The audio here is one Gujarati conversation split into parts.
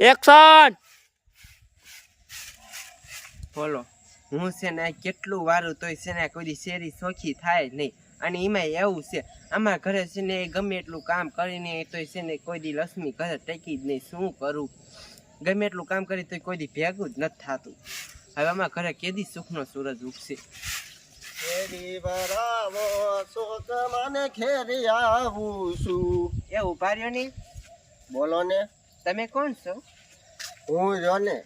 એક્શન બોલો હું છે ને કેટલું વારું તોય છે ને કોઈ દી શેરી સોખી થાય નહીં. અને એમાં એવું છે આમાં ઘરે છે ને ગમે એટલું કામ કરીને તોય છે ને કોઈ દી લક્ષ્મી ઘરે ટેકી જ નહીં. શું કરું? ગમે એટલું કામ કરી તોય કોઈ દી ભેગું જ નથી થતું. હવે આમાં ઘરે કેદી સુખનો સૂરજ ઉગશે? ખેરી ભરાવો શોક મને ખેરી આવું છું. એવું ઊભા નહીં. ને બોલો ને. તમે કોણ છો? હું જો ને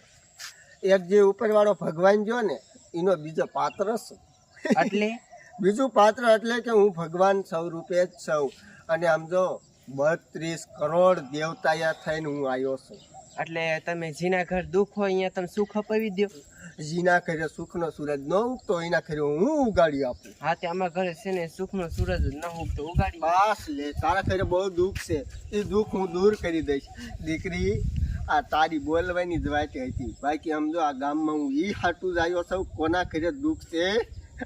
એક જે ઉપરવાળો ભગવાન જો ને એનો બીજો પાત્ર છું. એટલે? બીજું પાત્ર એટલે કે હું ભગવાન સ્વરૂપે જ છું. અને આમ જો બત્રીસ કરોડ દેવતાયા થઈને હું આવ્યો છું. એટલે તમે જેના ઘર દુઃખ હોય અહીંયા તમે સુખ અપાવી દો જીના ઘરે સુખનો સૂરજ ન ઉગતો એના ઘરે હું ઉગાડી આપું. હા તે અમારા ઘરે છે ને સુખનો સૂરજ ન ઉગતો ઉગાડી બસ લે તારા ઘરે બહુ દુઃખ છે. એ દુઃખ હું દૂર કરી દઈશ. દીકરી આ તારી બોલવાની જ વાત હતી. બાકી સમજો આ ગામમાં હું ઈ હાટું જ આવ્યો છું કોના ઘરે દુઃખ છે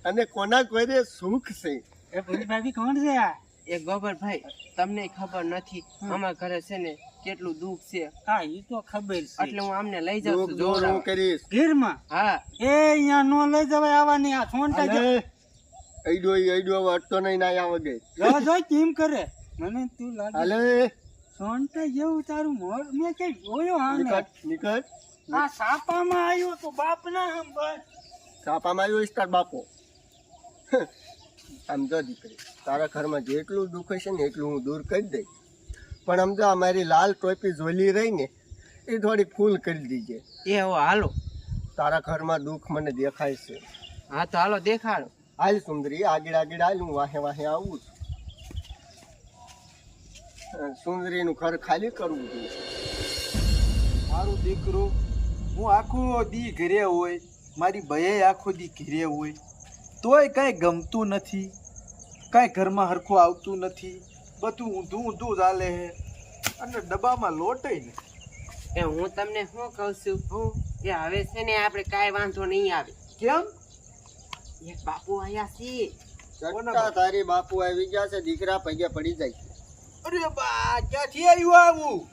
અને કોના ઘરે સુખ છે. એ ભૂરી ભાભી કોણ છે આ? એ ગોબરભાઈ તમને ખબર નથી અમારા ઘરે છે ને કેટલું દુઃખ છે. હા ઈ તો ખબર છે. એટલે હું આમને લઈ જાઉં છું જોર હું કરીશ. ગીરમાં હા. એ અહીંયા નો લઈ જવાય આવવાની આ છોંટા જ એડો એડો ઈ નહીં ના આવ ગઈ જો જો કેમ કરે? મને તું લાગે હાલે છોંટા જેવું તારું મોર મેં કે જોયો આને? નિકટ નિકટ. આ સાપામાં આવ્યો તો બાપ ના હમ બસ સાપામાં આવ્યો ઇસ્તાર બાપો. આમ જો દીકરી. તારા ઘરમાં જેટલું દુઃખ હશે ને એટલું હું દૂર કરી દઈશ. પણ આમ જો આ મારી લાલ ટોપી ઝોલી રહી ને એ થોડી ફૂલ કરી દીજે. એ હવે હાલો. તારા ઘરમાં દુઃખ મને દેખાય છે. હા તો હાલો દેખાડો. હાલ સુંદરી આગળ આગળ હાલ હું વાહે વાહે આવું છું. સુંદરીનું ઘર ખાલી કરવું જોઈએ. મારું દીકરું હું આખો દી ઘરે હોય મારી બહે આખો દી ઘરે હોય તોય કાંઈ ગમતું નથી. કાંઈ ઘરમાં હરખું આવતું નથી. બધું ઊંધું ઊંધું ચાલે છે. અને ડબ્બામાં લોટય નથી એ હું તમને શું કહું છું? હું? કે હવે છે ને આપણે કાંઈ વાંધો નહીં આવે. કેમ? એ બાપુ આયા છે. ચટ્ટા તારી બાપુ આવી ગયા છે દીકરા પગે પડી જાય અરે બા ક્યાંથી આવ્યું આવું?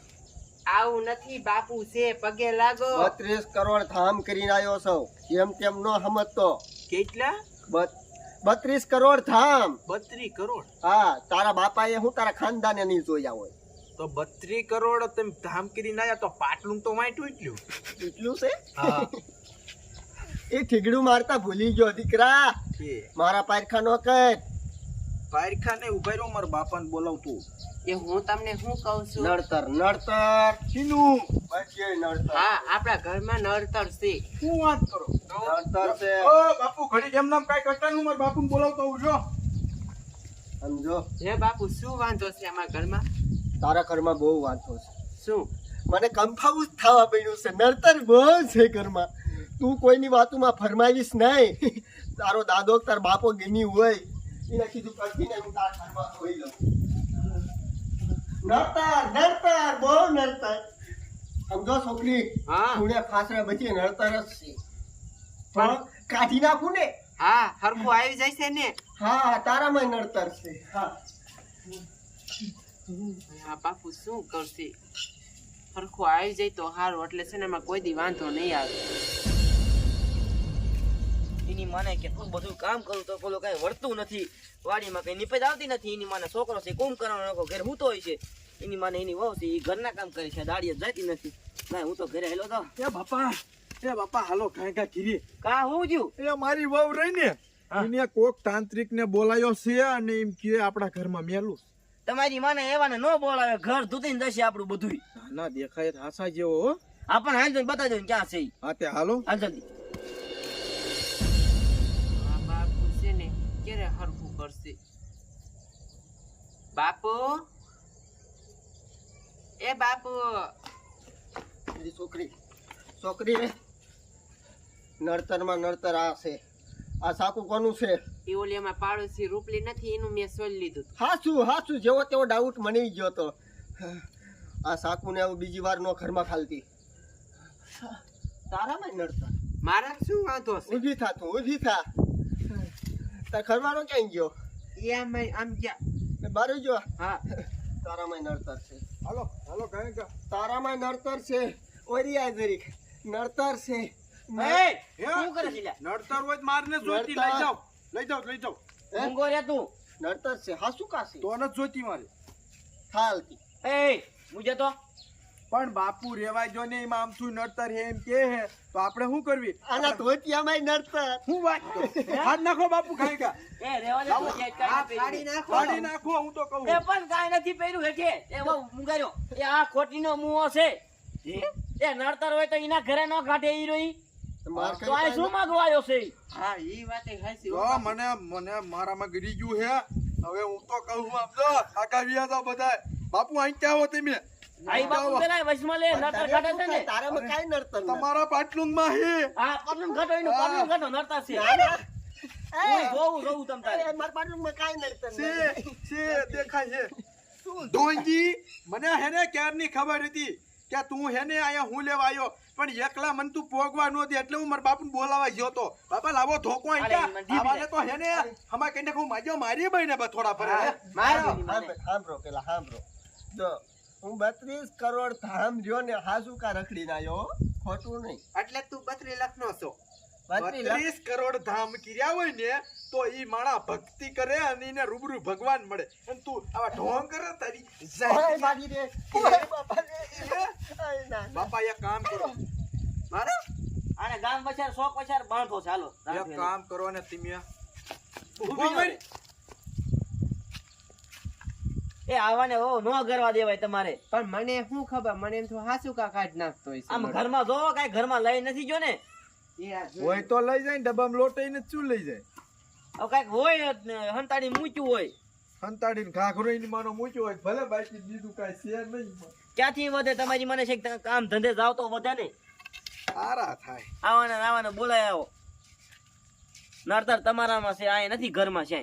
આવું નથી બાપુ છે પગે લાગો. બત્રીસ કરોડ થામ કરીને આવ્યો છો. જેમ તેમ નો સમજતો. કેટલા? બત- બત્રીસ કરોડ થામ બત્રી કરોડ? હા તારા બાપાએ હું તારા ખાનદાને નહીં જોયા હોય. તો બત્રી કરોડ તમે ધામ કરીને ના તો પાટલું તો વાંટ્યું એટલું એટલું છે? એ ઠીગડું મારતા ભૂલી ગયો દીકરા. મારા પારખા નો કર. પારખાને ઊભા રહ્યો મારા બાપાને બોલાવતું એ હું તમને શું કહું છું? નડતર નડતર. શીનું બચીએ નડતર. હા આપણા ઘરમાં નડતર છે. શું વાત કરો? નડતર છે. ઓ બાપુ ઘડી એમ નામ કાંઈ કરતા નહીં મારા બાપુને બોલાવતો હું છો. સમજો. હે બાપુ શું વાંધો છે અમારા ઘરમાં? તારા ઘરમાં બહુ વાંધો છે. શું? મને કન્ફ્યુઝ થવા પડ્યું છે. નડતર બહુ છે ઘરમાં. તું કોઈની વાતોમાં ફરમાવીશ નહીં. તારો દાદો તાર બાપો ગમી હોય. એને કીધું કરતી ને હું તારા ઘરમાં જોઈ લઉં નડતર નડતર બહુ નડતર. સમજો છોકરી હા. પુણે ફાસરા બચી નડતર જ છે. પણ કાઢી નાખું ને? હા હરખું આવી જાય છે ને? હા તારામાં નડતર છે. હા. હા બાપુ શું કરશે? હરખું આવી જાય તો હારું એટલે છે ને એમાં કોઈ દી વાંધો નહીં આવે. એની માને કેટલું બધું કામ કરું તો પેલું કઈ વળતું નથી. વાડીમાં કઈ નિપજ આવતી નથી. એની માને છોકરો છે કોમ કરવાનો ઘેર હું તો હોય છે. એની માને એની વહુ છે એ ઘરના કામ કરે છે દાડીએ જતી નથી. ના હું તો ઘરે હેલો તો. એ બાપા એ બાપા હાલો કાંઈ કાંઈ કીરી કા હું જ્યું? એ મારી વહુ રહી ને એને કોક તાંત્રિક ને બોલાયો છે અને એમ કે આપણા ઘરમાં મેલું તમારી માને એવાને નો બોલાવે ઘર ધૂતીને જશે આપણું બધું ના દેખાય હાસા જેવો આપણને હાલ બતાવી દો ક્યાં છે. હા તે હાલો. હાલ જલ્દી. ક્યારે હરખું કરશે? બાપુ? એ બાપુ! છોકરી છોકરી રે. નડતરમાં નડતર આ છે. આ સાકુ કોનું છે? એ ઓલી એમાં પાડોશી રૂપલી નથી એનું મેં સોલી લીધું. હાસું હાસું જેવો તેવો ડાઉટ મને ગયો તો. આ સાકુને આવું બીજી વાર નો ઘરમાં ખાલતી. તારામાં નડતર. મારા શું વાંધો ઊભી થા તું ઊભી થા. તાર ખરવાનો ક્યાં ગયો? એ આમ આમ ગયા. બારે જો હા. તારામાં નડતર છે. હાલો હાલો કહે કે તારામાં નડતર છે. ઓરી આ જરીક. નડતર છે. એ, શું કરે છે લ્યા? નડતર હોય તો મારને જોતી લઈ જાવ જાઓ. લઈ જાઓ લઈ જાવ ઊંઘો રે તું. નડતર છે. હા શું કાશે? તો ન જોતી મારે. થાલતી એ મુજે તો. પણ બાપુ રેવાય જો ને એમાં આમથું નડતર હે એમ કે હે તો આપણે શું કરવી? આના ધોતિયામાં નડતર. હું વાત? હાથ નાખો બાપુ કાંઈ કા. એ રેવા દે તું, જે કાંઈ આ નથી ફાડી પહેર્યું. નાખો. કાઢી નાખો. હું તો કહું. એ પણ કાઈ નથી પહેર્યું હેઠે. એ મુંગાર્યો. એ આ ખોટીનો મુંહો છે. એ નડતર હોય તો એના ઘરે ન કાઢે ઈ રોઈ. માર તો આ શું માંગવાયો છે? હા ઈ વાત હાચી બાપુ. મને મને મારામાં ગરી ગયું હે. હવે હું તો કહું આમ જો કાકા વિયા તો બધા બાપુ અહીં ક્યાં હો તમે? બાપુ પેલા લે છે ને? કાંઈ. તમારા પાટલુંમાં હે. હા પટલું ઘટો એનું પટલું ઘટો નડતર છે. ના, ના. હું એ, જોઉં જોઉં તમ તારે. એ, મારા પાટલુંમાં કાંઈ નડતર છે છે દેખાય છે. ધોંજી મને હેને ક્યારની ખબર હતી કે તું હેને આયા હું લેવા આવ્યો પણ એકલા મન તું પોગવા નહોતી એટલે હું મારા બાપુને બોલાવા ગયો તો. બાપા લાવો ધોકો આવાને તો હેને હમા કઈને હું માજો મારી બઈને થોડા ફરે. હે. મારો પેલા જો હું બત્રીસ કરોડ ધામ જો ને હાસુ કા રખડી આવ્યો ખોટું નહીં. એટલે તું બત્રી લાખ નો છો. બત્રીસ કરોડ ધામ કર્યા હોય ને તો ઈ માણા ભક્તિ કરે અને એને રૂબરૂ ભગવાન મળે. અને તું આવા ઢોંગ કરે તારી જાય. મારી રે બાપા એક કામ કરો. મારા? આને ગામ પછાર શોખ પછાર બાંધો ચાલો એક કામ કરો ને તિમિયા. એ આવાને ઓ નો કરવા દેવાય તમારે. પણ મને શું ખબર? મને એમ તો હાસુ કા કાઢ નાખતો હોય છે આમ. ઘરમાં જોવો કાંઈ ઘરમાં લઈ નથી જો ને. હોય તો લઈ જાય ને ડબ્બામાં લોટાઈને શું લઈ જાય? હવે કાઈક હોય જ ને, હંતાડી મૂક્યું હોય. સંતાડીને ઘાઘરો એની માનો મૂક્યો હોય ભલે બાકી બીજું કઈ છે નહીં. ક્યાંથી વધે તમારી મને છે કામ ધંધે જાવ તો વધે ને? સારા થાય. આવાને ને આવાને બોલાય આવો. નડતર તમારામાં છે આ નથી ઘરમાં છે.